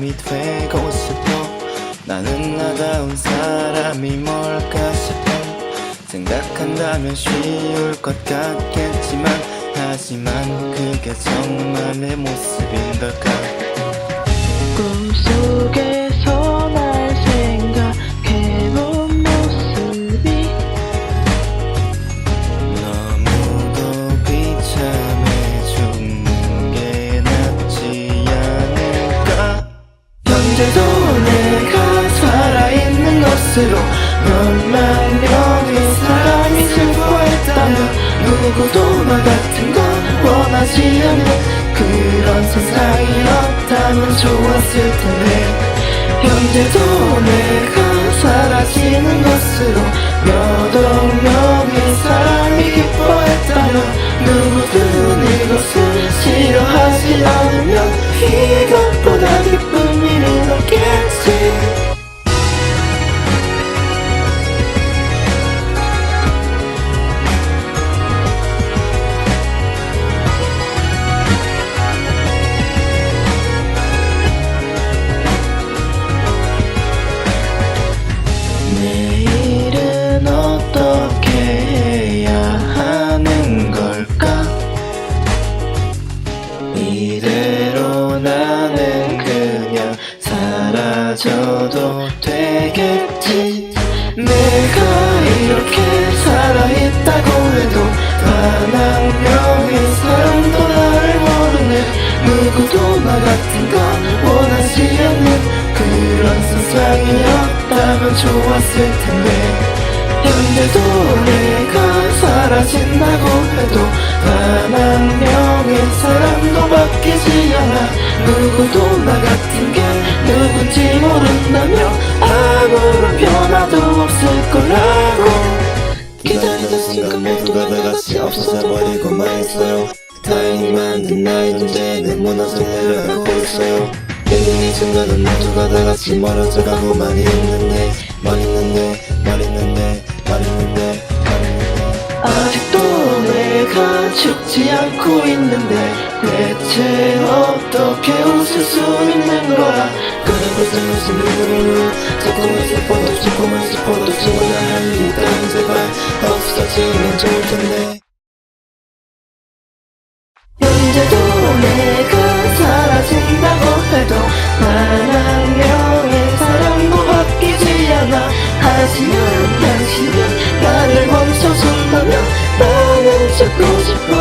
사람이 되고 싶어. 나는 나다운 사람이 뭘까 싶어. 생각한다면 쉬울 것 같겠지만 하지만 그게 정말 내 모습인 걸까? 것으로 몇만 명의 사람이 슬퍼했다면 누구도 나 같은 건 원하지 않는 그런 세상이 없다면 좋았을 텐데 현재도 내가 사라지는 것으로 몇억 사라져도 되겠지. 내가 이렇게 살아있다고 해도 명의 사람도 나를 모르네. 누구도 나 같은 건 원하지 않는 그런 세상이 없다면 좋았을 텐데. 현재도 내가 사라진다고 해도 단한 명의 사람도 바뀌지 않아. 누구도 나 같은 게 누군지 모른다며 아무런 변화도 없을 거라고. 기다리던 순간 모두가 다. 같이 없어져 버리고만 있어요. 다행히 만 든 나의 존재는 무너져 내려가고 있어요. 인생의 순간은 모두가 다 같이 멀어져 가고만 있는데 말 있는데 말 있는데 말 있는데 말 있는데. 아직도 내가 죽지 않고 있는데 대체 어떻게 웃을 수 있는 거야? 그리고 생각이 누구는 조금은 슬퍼도 조금은 슬퍼도 지워야 할 있다면 제발 없어지면 좋을 텐데. 내가 사라진다고 해도 단한 명의 사람도 바뀌지 않아. 하지만 당신이 나를 멈춰준다면 나는 죽고 거야